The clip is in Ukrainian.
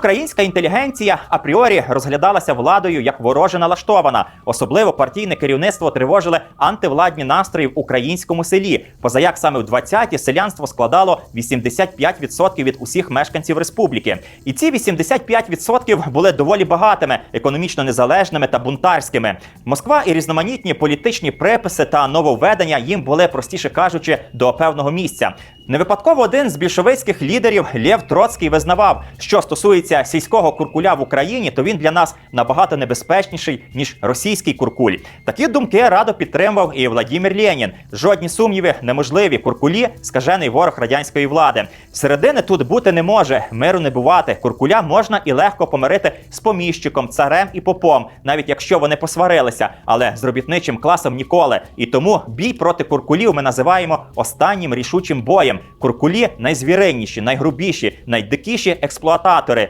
Українська інтелігенція апріорі розглядалася владою як вороже налаштована. Особливо партійне керівництво тривожили антивладні настрої в українському селі. Позаяк саме в 20-ті селянство складало 85% від усіх мешканців республіки. І ці 85% були доволі багатими, економічно незалежними та бунтарськими. Москва і різноманітні політичні приписи та нововведення їм були, простіше кажучи, до певного місця. Не випадково один з більшовицьких лідерів Лєв Троцький визнавав, що стосується сільського куркуля в Україні, то він для нас набагато небезпечніший ніж російський куркуль. Такі думки радо підтримував і Владімір Ленін. Жодні сумніви неможливі. Куркулі скажений ворог радянської влади. Середини тут бути не може, миру не бувати. Куркуля можна і легко помирити з поміщиком, царем і попом, навіть якщо вони посварилися, але з робітничим класом ніколи. І тому бій проти куркулів ми називаємо останнім рішучим боєм. Куркулі найзвіринніші, найгрубіші, найдикіші експлуататори.